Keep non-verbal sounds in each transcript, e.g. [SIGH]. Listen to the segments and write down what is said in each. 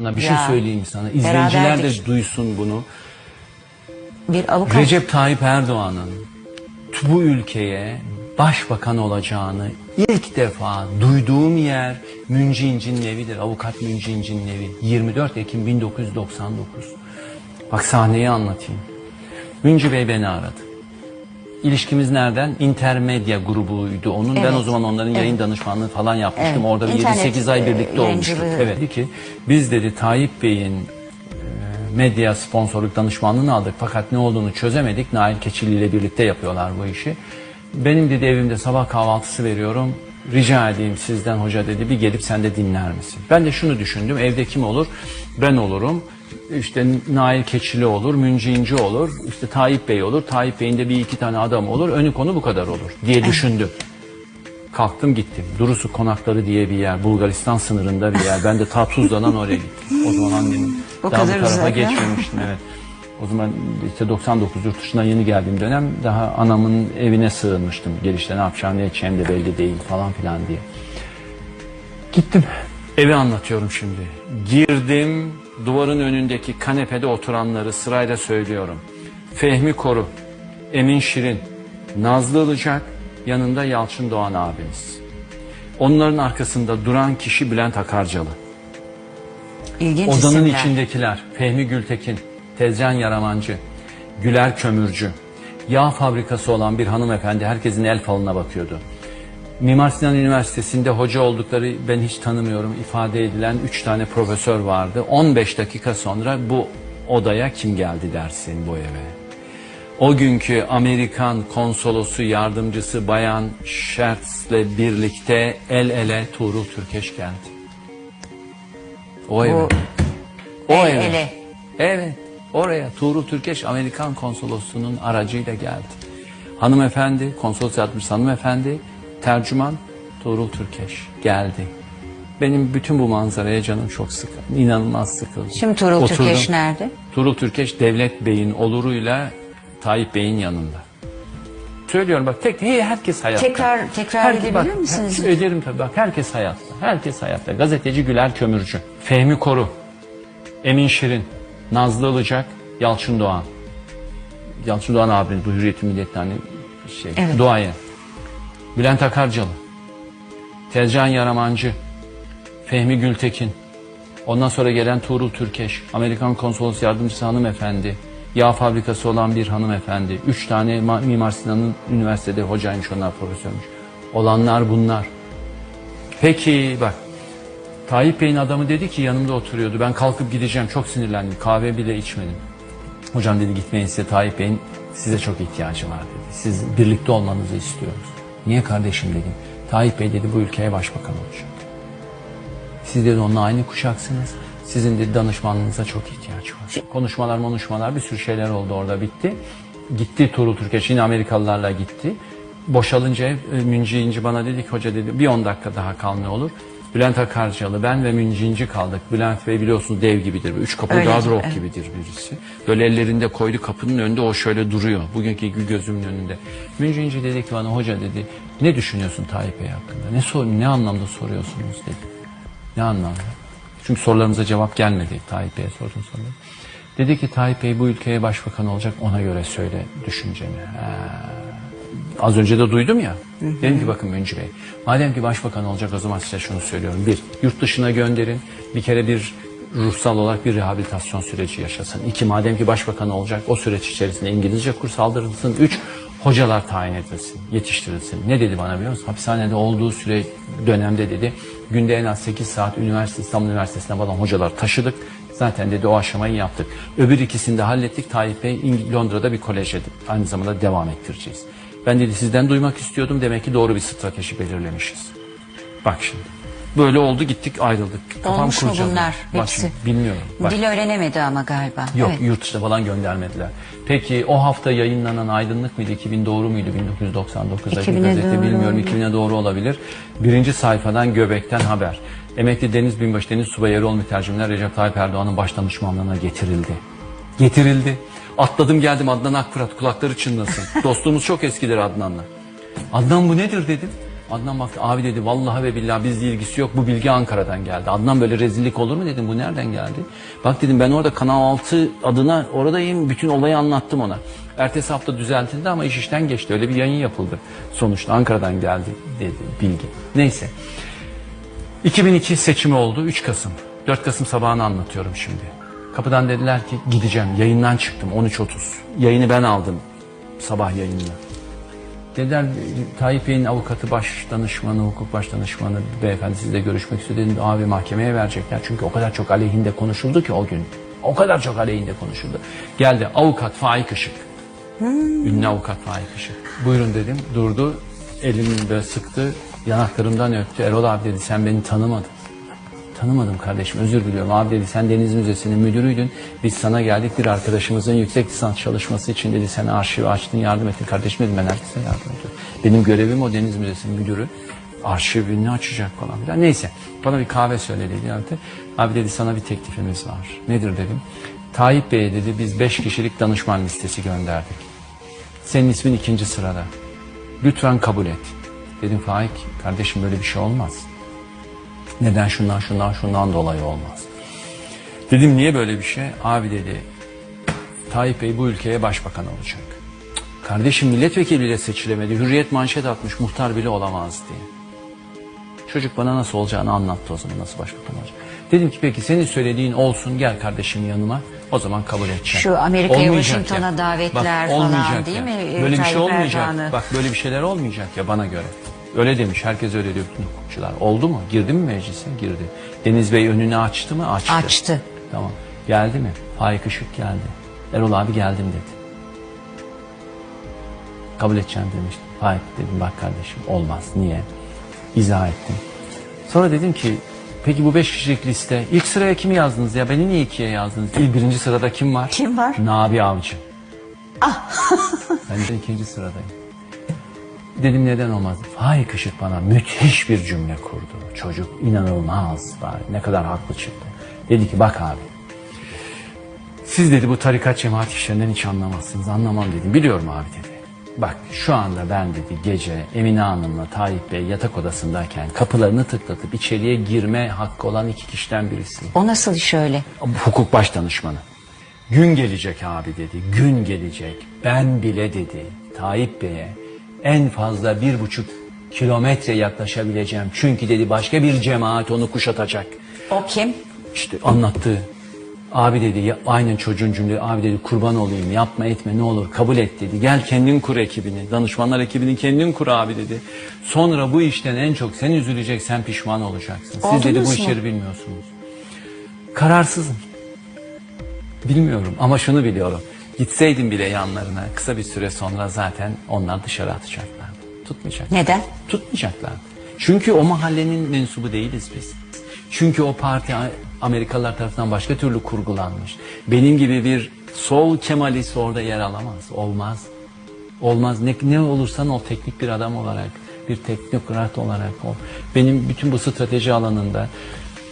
Bir şey Ya. söyleyeyim sana. İzleyiciler de Beraberdik. duysun bunu. Bir avukat. Recep Tayyip Erdoğan'ın bu ülkeye başbakan olacağını ilk defa duyduğum yer Münci İnci'nin evidir. Avukat Münci İnci'nin evi. 24 Ekim 1999. Bak sahneyi anlatayım. Münci Bey beni aradı. İlişkimiz nereden? Intermedia grubuydu onun. Ben Evet. o zaman onların yayın danışmanlığı falan yapmıştım. Evet. Orada bir İnternet, 7-8 ay e, birlikte olmuştuk. yayıncılığı. Evet. Dedi ki biz dedi Tayyip Bey'in e, medya sponsorluk danışmanlığını aldık fakat ne olduğunu çözemedik. Nail Keçili ile birlikte yapıyorlar bu işi. Benim dedi evimde sabah kahvaltısı veriyorum. Rica edeyim sizden hoca dedi bir gelip sen de dinler misin? Ben de şunu düşündüm. Evde kim olur? Ben olurum. İşte Nail Keçili olur, Münci İnci olur, işte Tayyip Bey olur. Tayyip Bey'in de bir iki tane adam olur. Önü konu bu kadar olur diye düşündüm. Kalktım gittim. Durusu Konakları diye bir yer. Bulgaristan sınırında bir yer. Ben de ta Tuzla'dan oraya gittim. O zaman annemin O daha bu tarafa geçmemiştim. Evet. O zaman işte 99 yurt dışına yeni geldiğim dönem daha anamın evine sığınmıştım. Gelişte ne yapacağım ne edeceğim de belli değil falan filan diye. Gittim. Evi anlatıyorum şimdi. Girdim. Duvarın önündeki kanepede oturanları sırayla söylüyorum. Fehmi Koru, Emin Şirin, Nazlı Ilıcak, yanında Yalçın Doğan abimiz. Onların arkasında duran kişi Bülent Akarcalı. İlginç Odanın isimler. içindekiler Fehmi Gültekin, Tezcan Yaramancı, Güler Kömürcü, yağ fabrikası olan bir hanımefendi herkesin el falına bakıyordu. Mimar Sinan Üniversitesi'nde hoca oldukları ben hiç tanımıyorum ifade edilen 3 tane profesör vardı. 15 dakika sonra bu odaya kim geldi dersin bu eve. O günkü Amerikan konsolosu yardımcısı Bayan Schertz'le birlikte el ele Tuğrul Türkeş geldi. O eve. O el eve. ele. Evet. Oraya Tuğrul Türkeş Amerikan konsolosunun aracıyla geldi. Hanımefendi, konsolos yardımcısı hanımefendi, tercüman Tuğrul Türkeş geldi. Benim bütün bu manzaraya canım çok sıkıldı. İnanılmaz sıkıldı. Şimdi Tuğrul Oturdum. Türkeş nerede? Tuğrul Türkeş Devlet Bey'in oluruyla Tayyip Bey'in yanında. Söylüyorum bak tek hey, herkes hayatta. Tekrar tekrar Herkes- edebilir bak, misiniz? her- Ederim tabii bak herkes hayatta. Herkes hayatta. Gazeteci Güler Kömürcü, Fehmi Koru, Emin Şirin, Nazlı Ilıcak, Yalçın Doğan. Yalçın Doğan abimiz bu Hürriyet'in Milliyet'ten hani şey, Evet. duayen. Bülent Akarcalı, Tezcan Yaramancı, Fehmi Gültekin, ondan sonra gelen Tuğrul Türkeş, Amerikan Konsolos Yardımcısı hanımefendi, yağ fabrikası olan bir hanımefendi, üç tane Ma- Mimar Sinan'ın üniversitede hocaymış onlar profesörmüş. Olanlar bunlar. Peki bak Tayyip Bey'in adamı dedi ki yanımda oturuyordu. Ben kalkıp gideceğim. Çok sinirlendim. Kahve bile içmedim. Hocam dedi gitmeyin size Tayyip Bey'in size çok ihtiyacı var dedi. Siz birlikte olmanızı istiyoruz. Niye kardeşim dedim. Tayyip Bey dedi bu ülkeye başbakan olacak. Siz dedi onunla aynı kuşaksınız. Sizin de danışmanlığınıza çok ihtiyaç var. Konuşmalar konuşmalar bir sürü şeyler oldu orada bitti. Gitti Tuğrul Türkeş yine Amerikalılarla gitti. Boşalınca e, Münci İnci bana dedi ki hoca dedi bir 10 dakika daha kal ne olur. Bülent Akarcalı ben ve Münci İnci kaldık. Bülent Bey biliyorsunuz dev gibidir. Üç kapı Öyle, Gardrop evet. gibidir birisi. Böyle ellerinde koydu kapının önünde o şöyle duruyor. Bugünkü gibi gözümün önünde. Münci İnci dedi ki bana hoca dedi ne düşünüyorsun Tayyip Bey hakkında? Ne, sor, ne anlamda soruyorsunuz dedi. Ne anlamda? Çünkü sorularımıza cevap gelmedi Tayyip Bey'e sorduğum sorular. Dedi ki Tayyip Bey bu ülkeye başbakan olacak ona göre söyle düşünceni. Ha. Az önce de duydum ya. Dedim ki bakın Münci Bey. Madem ki başbakan olacak o zaman size şunu söylüyorum. Bir, yurt dışına gönderin. Bir kere bir ruhsal olarak bir rehabilitasyon süreci yaşasın. İki, madem ki başbakan olacak o süreç içerisinde İngilizce kurs aldırılsın. Üç, hocalar tayin edilsin, yetiştirilsin. Ne dedi bana biliyor musun? Hapishanede olduğu süre dönemde dedi. Günde en az 8 saat üniversite, İstanbul Üniversitesi'ne falan hocalar taşıdık. Zaten dedi o aşamayı yaptık. Öbür ikisini de hallettik. Tayyip Bey Londra'da bir koleje aynı zamanda devam ettireceğiz. Ben dedi sizden duymak istiyordum. Demek ki doğru bir strateji belirlemişiz. Bak şimdi. Böyle oldu gittik ayrıldık. Olmuş mu kurcaladı. bunlar Bak hepsi? şimdi, bilmiyorum. Bak. Dil öğrenemedi ama galiba. Yok Evet. yurt dışına falan göndermediler. Peki o hafta yayınlanan Aydınlık mıydı? 2000 doğru muydu? 1999'daki 2000'e gazete doğru bilmiyorum. olabilir. 2000'e doğru olabilir. Birinci sayfadan Göbek'ten haber. Emekli Deniz Binbaşı Deniz Subay Erol mütercimler Recep Tayyip Erdoğan'ın başdanışmanlığına getirildi. Getirildi. Atladım geldim Adnan Akfırat kulakları çınlasın. [LAUGHS] Dostluğumuz çok eskidir Adnan'la. Adnan bu nedir dedim. Adnan baktı abi dedi vallahi ve billahi bizle ilgisi yok bu bilgi Ankara'dan geldi. Adnan böyle rezillik olur mu dedim bu nereden geldi? Bak dedim ben orada Kanal 6 adına oradayım bütün olayı anlattım ona. Ertesi hafta düzeltildi ama iş işten geçti öyle bir yayın yapıldı. Sonuçta Ankara'dan geldi dedi bilgi. Neyse 2002 seçimi oldu 3 Kasım. 4 Kasım sabahını anlatıyorum şimdi. Kapıdan dediler ki gideceğim yayından çıktım 13.30. Yayını ben aldım sabah yayınını. Dediler Tayyip Bey'in avukatı baş danışmanı, hukuk baş danışmanı beyefendi sizle görüşmek istiyor. Dedim abi mahkemeye verecekler. Çünkü o kadar çok aleyhinde konuşuldu ki o gün. O kadar çok aleyhinde konuşuldu. Geldi avukat Faik Işık. Ünlü avukat Faik Işık. Buyurun dedim. Durdu. Elimi böyle sıktı. Yanaklarımdan öptü. Erol abi dedi sen beni tanımadın. Tanımadım kardeşim özür diliyorum. Abi dedi sen Deniz Müzesi'nin müdürüydün. Biz sana geldik bir arkadaşımızın yüksek lisans çalışması için dedi sen arşivi açtın yardım ettin. Kardeşim dedim ben herkese yardım ediyorum. Benim görevim o Deniz Müzesi'nin müdürü. Arşivini açacak falan filan. Neyse bana bir kahve söyledi. Yani. Abi dedi sana bir teklifimiz var. Nedir dedim. Tayyip Bey'e dedi biz beş kişilik danışman listesi gönderdik. Senin ismin ikinci sırada. Lütfen kabul et. Dedim Faik kardeşim böyle bir şey olmaz. Neden şundan şundan şundan dolayı olmaz. Dedim niye böyle bir şey? Abi dedi Tayyip Bey bu ülkeye başbakan olacak. Kardeşim milletvekili bile seçilemedi. Hürriyet manşet atmış muhtar bile olamaz diye. Çocuk bana nasıl olacağını anlattı o zaman nasıl başbakan olacak. Dedim ki peki senin söylediğin olsun gel kardeşim yanıma. O zaman kabul edeceğim. Şu Amerika'ya, Washington'a davetler Bak, falan değil ya. mi? Böyle bir şey Tayyip olmayacak. Erdoğan'ı. Bak böyle bir şeyler olmayacak ya bana göre. Öyle demiş. Herkes öyle diyor bütün hukukçular. Oldu mu? Girdi mi meclise? Girdi. Deniz Bey önünü açtı mı? Açtı. Açtı. Tamam. Geldi mi? Faik Işık geldi. Erol abi geldim dedi. Kabul edeceğim demiştim. Faik dedim bak kardeşim olmaz. Niye? İzah ettim. Sonra dedim ki peki bu beş kişilik liste ilk sıraya kimi yazdınız ya? Beni niye ikiye yazdınız? İlk birinci sırada kim var? Kim var? Nabi Avcı. [LAUGHS] ben de ikinci sıradayım. Dedim neden olmaz? Faik Işık bana müthiş bir cümle kurdu. Çocuk inanılmaz var. Ne kadar haklı çıktı. Dedi ki bak abi. Siz dedi bu tarikat cemaat işlerinden hiç anlamazsınız. Anlamam dedim. Biliyorum abi dedi. Bak şu anda ben dedi gece Emine Hanım'la Tayyip Bey yatak odasındayken kapılarını tıklatıp içeriye girme hakkı olan iki kişiden birisiyim. O nasıl iş öyle? Hukuk baş danışmanı. Gün gelecek abi dedi. Gün gelecek. Ben bile dedi. Tayyip Bey'e en fazla bir buçuk kilometre yaklaşabileceğim. Çünkü dedi başka bir cemaat onu kuşatacak. O kim? İşte anlattı. Abi dedi ya, aynen çocuğun cümle abi dedi kurban olayım yapma etme ne olur kabul et dedi. Gel kendin kur ekibini danışmanlar ekibini kendin kur abi dedi. Sonra bu işten en çok sen üzülecek sen pişman olacaksın. Siz dedi bu Oldunuz mu? işleri bilmiyorsunuz. Kararsızım. Bilmiyorum ama şunu biliyorum. Gitseydim bile yanlarına kısa bir süre sonra zaten onlar dışarı atacaklardı. Tutmayacak. Neden? Tutmayacaklar. Çünkü o mahallenin mensubu değiliz biz. Çünkü o parti Amerikalılar tarafından başka türlü kurgulanmış. Benim gibi bir sol kemalist orada yer alamaz. Olmaz. Olmaz. Ne, ne olursan ol teknik bir adam olarak, bir teknokrat olarak ol. Benim bütün bu strateji alanında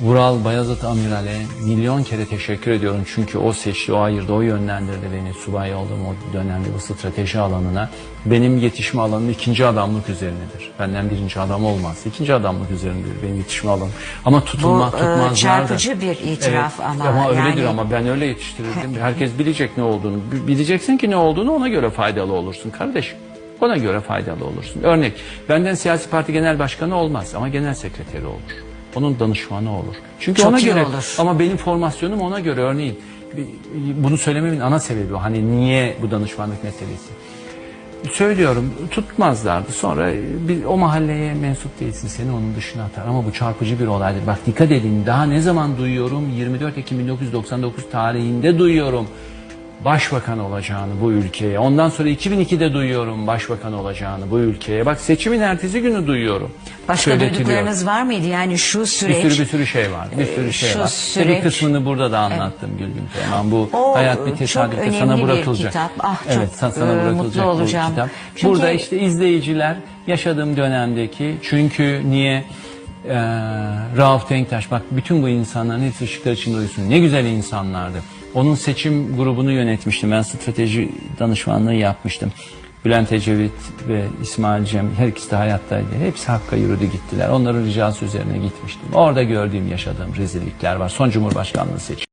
Vural Bayazıt Amiral'e milyon kere teşekkür ediyorum. Çünkü o seçti, o ayırdı, o yönlendirdi beni subay olduğum o dönemde bu strateji alanına. Benim yetişme alanım ikinci adamlık üzerinedir. Benden birinci adam olmaz. İkinci adamlık üzerindedir benim yetişme alanım. Ama tutulma, Bu, e, tutmazlar da- çarpıcı bir itiraf Evet, ama Ama öyledir yani- ama ben öyle yetiştirirdim. Herkes bilecek ne olduğunu. Bi- Bileceksin ki ne olduğunu ona göre faydalı olursun kardeşim. Ona göre faydalı olursun. Örnek, benden siyasi parti genel başkanı olmaz ama genel sekreteri olur. Onun danışmanı olur. Çünkü Çok ona göre olur. ama benim formasyonum ona göre örneğin bunu söylememin ana sebebi. Hani niye bu danışmanlık meselesi? Söylüyorum tutmazlardı. Sonra bir, o mahalleye mensup değilsin seni onun dışına atar. Ama bu çarpıcı bir olaydır. Bak dikkat edin daha ne zaman duyuyorum? 24 Ekim 1999 tarihinde duyuyorum. Başbakan olacağını bu ülkeye. Ondan sonra 2002'de duyuyorum başbakan olacağını bu ülkeye. Bak seçimin ertesi günü duyuyorum. Başka duyduklarınız var mıydı? Yani şu Bir süreç... sürü bir sürü şey var. Bir sürü şey şu var. İşte Bir süreç- kısmını burada da anlattım Gülgün Teğmen. Bu O, hayat bir tesadüfte sana bir bırakılacak. kitap. Ah, çok, evet sana, e, bırakılacak mutlu bu olacağım. kitap. Çünkü- Burada işte izleyiciler yaşadığım dönemdeki çünkü niye e, Rauf Denktaş bak bütün bu insanların hepsi ışıklar içinde uyusun. Ne güzel insanlardı. Onun seçim grubunu yönetmiştim. Ben strateji danışmanlığı yapmıştım. Bülent Ecevit ve İsmail Cem her ikisi de hayattaydı. Hepsi Hakk'a yürüdü gittiler. Onların ricası üzerine gitmiştim. Orada gördüğüm, yaşadığım rezillikler var. Son Cumhurbaşkanlığı seçimi.